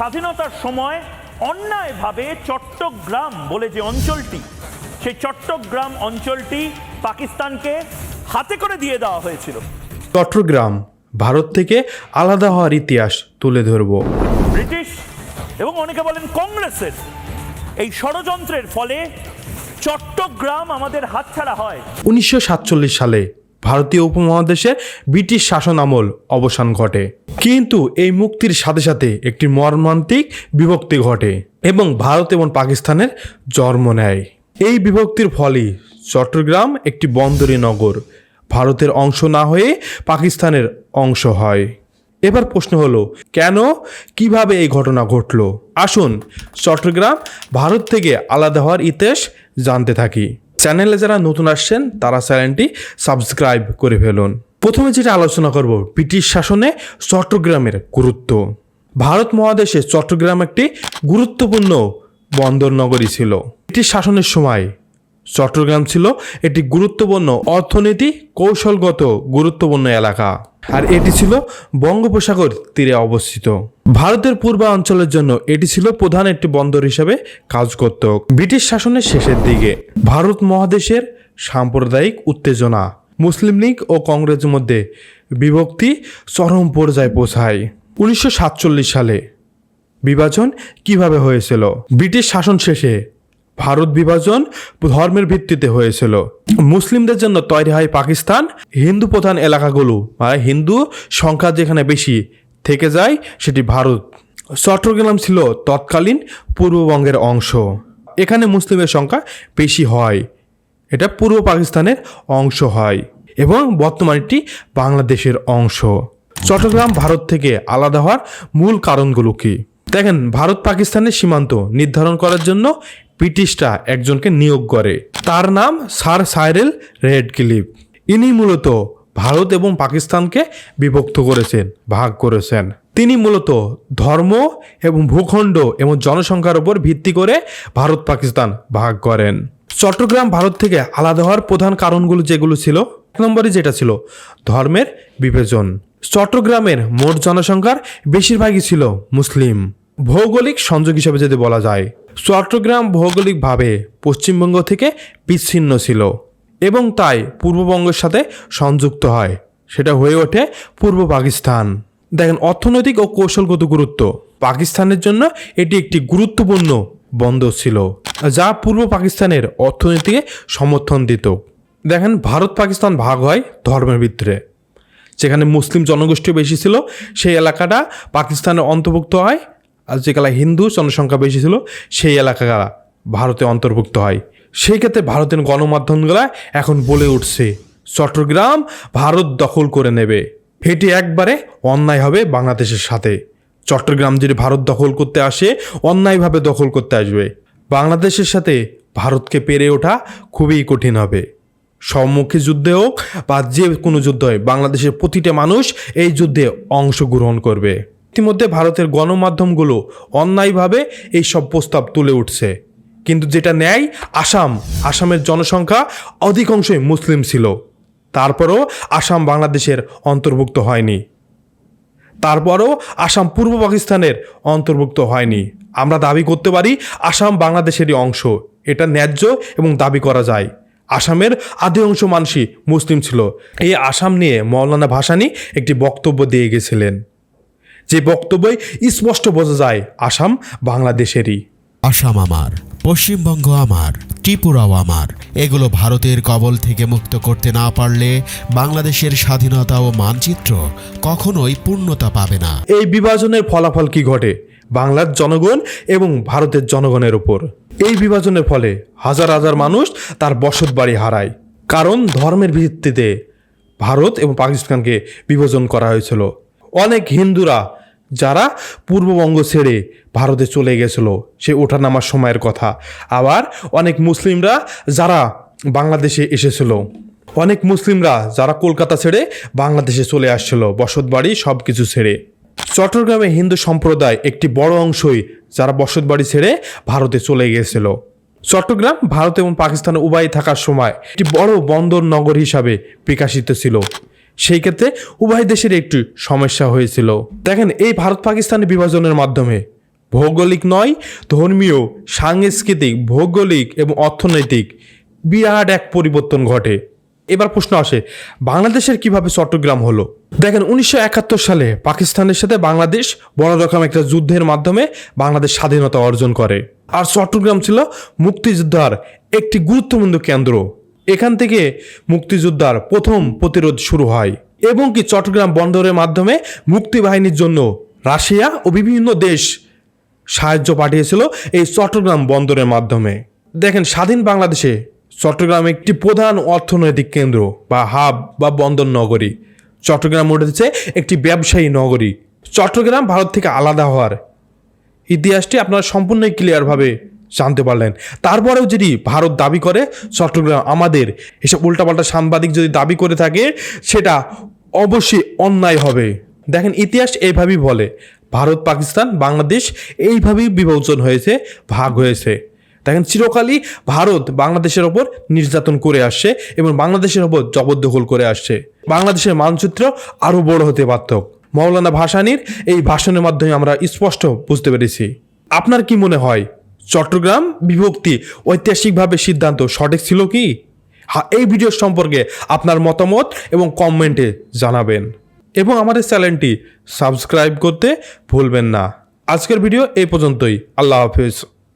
স্বাধীনতার সময় অন্যায়ভাবে চট্টগ্রাম বলে যে অঞ্চলটি সেই চট্টগ্রাম অঞ্চলটি পাকিস্তানকে হাতে করে দিয়ে দেওয়া হয়েছিল। চট্টগ্রাম ভারত থেকে আলাদা হওয়ার ইতিহাস তুলে ধরব। ব্রিটিশ এবং অনেকে বলেন কংগ্রেসের এই ষড়যন্ত্রের ফলে চট্টগ্রাম আমাদের হাতছাড়া হয়। উনিশশো সাতচল্লিশ সালে ভারতীয় উপমহাদেশে ব্রিটিশ শাসন আমল অবসান ঘটে। কিন্তু এই মুক্তির সাথে সাথে একটি মর্মান্তিক বিভক্তি ঘটে এবং ভারত এবং পাকিস্তানের জন্ম নেয়। এই বিভক্তির ফলে চট্টগ্রাম একটি বন্দরী নগর। ভারতের অংশ না হয়ে পাকিস্তানের অংশ হয়। এবার প্রশ্ন হলো, কেন, কীভাবে এই ঘটনা ঘটলো? আসুন চট্টগ্রাম, ভারত থেকে আলাদা হওয়ার ইতিহাস জানতে থাকি। চ্যানেলে যারা নতুন আসছেন, তারা চ্যানেলটি সাবস্ক্রাইব করে ফেলুন। প্রথমে যেটা আলোচনা করব, ব্রিটিশ শাসনে চট্টগ্রামের গুরুত্ব। ভারত মহাদেশে চট্টগ্রাম একটি গুরুত্বপূর্ণ বন্দর নগরী ছিল। ব্রিটিশ শাসনের সময় চট্টগ্রাম ছিল একটি গুরুত্বপূর্ণ অর্থনীতি কৌশলগত গুরুত্বপূর্ণ এলাকা। আর এটি ছিল বঙ্গোপসাগর তীরে অবস্থিত। ভারতের পূর্বাঞ্চলের জন্য এটি ছিল প্রধান একটি বন্দর হিসেবে কাজ করত। ব্রিটিশ শাসনের শেষের দিকে ভারত মহাদেশের সাম্প্রদায়িক উত্তেজনা, মুসলিম লীগ ও কংগ্রেসের মধ্যে বিভক্তি চরম পর্যায়ে পৌঁছায়। উনিশশো সাতচল্লিশ সালে বিভাজন কীভাবে হয়েছিল? ব্রিটিশ শাসন শেষে ভারত বিভাজন ধর্মের ভিত্তিতে হয়েছিল। মুসলিমদের জন্য তৈরি হয় পাকিস্তান, হিন্দু প্রধান এলাকাগুলো। মানে হিন্দু সংখ্যা যেখানে বেশি থেকে যায় সেটি ভারত। চট্টগ্রাম ছিল তৎকালীন পূর্ববঙ্গের অংশ। এখানে মুসলিমের সংখ্যা বেশি হয়। এটা পূর্ব পাকিস্তানের অংশ হয় এবং বর্তমানে এটি বাংলাদেশের অংশ। চট্টগ্রাম ভারত থেকে আলাদা হওয়ার মূল কারণগুলো কি? দেখেন ভারত পাকিস্তানের সীমান্ত নির্ধারণ করার জন্য ব্রিটিশরা একজনকে নিয়োগ করে। তার নাম স্যার সাইরেল রেড ক্লিপ ইনি মূলত ভারত এবং পাকিস্তানকে বিভক্ত করেছেন, ভাগ করেছেন। তিনি মূলত ধর্ম এবং ভূখণ্ড এবং জনসংখ্যার উপর ভিত্তি করে ভারত পাকিস্তান ভাগ করেন। চট্টগ্রাম ভারত থেকে আলাদা হওয়ার প্রধান কারণগুলো যেগুলো ছিল, এক নম্বরে যেটা ছিল ধর্মের বিভাজন। চট্টগ্রামের মোট জনসংখ্যার বেশিরভাগই ছিল মুসলিম। ভৌগোলিক সংযোগ হিসেবে যদি বলা যায় চট্টগ্রাম ভৌগোলিকভাবে পশ্চিমবঙ্গ থেকে বিচ্ছিন্ন ছিল এবং তাই পূর্ববঙ্গের সাথে সংযুক্ত হয়। সেটা হয়ে ওঠে পূর্ব পাকিস্তান। দেখেন, অর্থনৈতিক ও কৌশলগত গুরুত্ব। পাকিস্তানের জন্য এটি একটি গুরুত্বপূর্ণ বন্দর ছিল, যা পূর্ব পাকিস্তানের অর্থনীতিকে সমর্থন দিত। দেখেন, ভারত পাকিস্তান ভাগ হয় ধর্মের ভিতরে যেখানে মুসলিম জনগোষ্ঠী বেশি ছিল, সেই এলাকাটা পাকিস্তানের অন্তর্ভুক্ত হয় আর যেখানে হিন্দু জনসংখ্যা বেশি ছিল, সেই এলাকা ভারতে অন্তর্ভুক্ত হয়। সেই ক্ষেত্রে ভারতের গণমাধ্যমগুলা এখন বলে উঠছে, চট্টগ্রাম ভারত দখল করে নেবে। এটি একবারে অন্যায় হবে বাংলাদেশের সাথে। চট্টগ্রাম যদি ভারত দখল করতে আসে, অন্যায়ভাবে দখল করতে আসবে। বাংলাদেশের সাথে ভারতকে পেরে ওঠা খুবই কঠিন হবে। সম্মুখী যুদ্ধে হোক বা যে কোনো যুদ্ধ হয়, বাংলাদেশের প্রতিটা মানুষ এই যুদ্ধে অংশগ্রহণ করবে। ইতিমধ্যে ভারতের গণমাধ্যমগুলো অন্যায়ভাবে এই সব প্রস্তাব তুলে উঠছে। কিন্তু যেটা নেয় আসাম, আসামের জনসংখ্যা অধিকাংশই মুসলিম ছিল। তারপরও আসাম বাংলাদেশের অন্তর্ভুক্ত হয়নি। তারপরও আসাম পূর্ব পাকিস্তানের অন্তর্ভুক্ত হয়নি। আমরা দাবি করতে পারি, আসাম বাংলাদেশেরই অংশ। এটা ন্যায্য এবং দাবি করা যায়। আসামের আদি অংশ মানুষই মুসলিম ছিল। এই আসাম নিয়ে মৌলানা ভাসানি একটি বক্তব্য দিয়ে গেছিলেন। যে বক্তব্যই স্পষ্ট বোঝা যায় আসাম বাংলাদেশেরই। আসাম আমার পশ্চিমবঙ্গ আমার ত্রিপুরাও আমার। এগুলো ভারতের কবল থেকে মুক্ত করতে না পারলে বাংলাদেশের স্বাধীনতা ও মানচিত্র কখনোই পূর্ণতা পাবে না। এই বিভাজনের ফলাফল কি ঘটে? বাংলার জনগণ এবং ভারতের জনগণের উপর। এই বিভাজনের ফলে হাজার হাজার মানুষ তার বসত বাড়ি হারায়। কারণ ধর্মের ভিত্তিতে ভারত এবং পাকিস্তানকে বিভাজন করা হয়েছিল। অনেক হিন্দুরা যারা পূর্ববঙ্গ ছেড়ে ভারতে চলে গেছিল, সে ওঠানামার সময়ের কথা। আবার অনেক মুসলিমরা যারা বাংলাদেশে এসেছিল, অনেক মুসলিমরা যারা কলকাতা ছেড়ে বাংলাদেশে চলে আসছিল বসত বাড়ি সব কিছু ছেড়ে। চট্টগ্রামে হিন্দু সম্প্রদায় একটি বড় অংশই যারা বসত বাড়ি ছেড়ে ভারতে চলে গিয়েছিল চট্টগ্রাম, ভারত এবং পাকিস্তান উভয় থাকার সময় একটি বড় বন্দর নগর হিসাবে বিকাশিত ছিল। সেই ক্ষেত্রে উভয় দেশের একটি সমস্যা হয়েছিল। দেখেন, এই ভারত পাকিস্তানের বিভাজনের মাধ্যমে ভৌগোলিক নয়, ধর্মীয়, সাংস্কৃতিক, ভৌগোলিক এবং অর্থনৈতিক বিরাট এক পরিবর্তন ঘটে। এবার প্রশ্ন আসে, বাংলাদেশের কীভাবে চট্টগ্রাম হলো? দেখেন, উনিশশো একাত্তর সালে পাকিস্তানের সাথে বাংলাদেশ বড় রকম একটা যুদ্ধের মাধ্যমে বাংলাদেশ স্বাধীনতা অর্জন করে। আর চট্টগ্রাম ছিল মুক্তিযোদ্ধার একটি গুরুত্বপূর্ণ কেন্দ্র। এখান থেকে মুক্তিযোদ্ধার প্রথম প্রতিরোধ শুরু হয় এবং কি চট্টগ্রাম বন্দরের মাধ্যমে মুক্তিবাহিনীর জন্য রাশিয়া ও বিভিন্ন দেশ সাহায্য পাঠিয়েছিল এই চট্টগ্রাম বন্দরের মাধ্যমে। দেখেন, স্বাধীন বাংলাদেশে চট্টগ্রাম একটি প্রধান অর্থনৈতিক কেন্দ্র বা হাব বা বন্দর নগরী। চট্টগ্রাম উঠেছে একটি ব্যবসায়ী নগরী। চট্টগ্রাম ভারত থেকে আলাদা হওয়ার ইতিহাসটি আপনারা সম্পূর্ণই ক্লিয়ারভাবে জানতে পারলেন। তারপরেও যদি ভারত দাবি করে, চট্টগ্রাম আমাদের এসব উল্টাপাল্টা সাংবাদিক যদি দাবি করে থাকে, সেটা অবশ্যই অন্যায় হবে। দেখেন, ইতিহাস এইভাবেই বলে, ভারত, পাকিস্তান, বাংলাদেশ এইভাবেই বিভাজন হয়েছে, ভাগ হয়েছে। দেখেন, চিরকালই ভারত বাংলাদেশের ওপর নির্যাতন করে আসছে এবং বাংলাদেশের ওপর জবরদখল করে আসছে। বাংলাদেশের মানচিত্র আরও বড় হতে পারত মৌলানা ভাসানির এই ভাষণের মাধ্যমে আমরা স্পষ্ট বুঝতে পেরেছি। আপনার কি মনে হয় চট্টগ্রাম বিভক্তি ঐতিহাসিকভাবে সিদ্ধান্ত সঠিক ছিল কি? হ্যাঁ এই ভিডিও সম্পর্কে আপনার মতামত এবং কমেন্টে জানাবেন। এবং আমাদের চ্যানেলটি সাবস্ক্রাইব করতে ভুলবেন না। আজকের ভিডিও এই পর্যন্তই। আল্লাহ হাফিজ।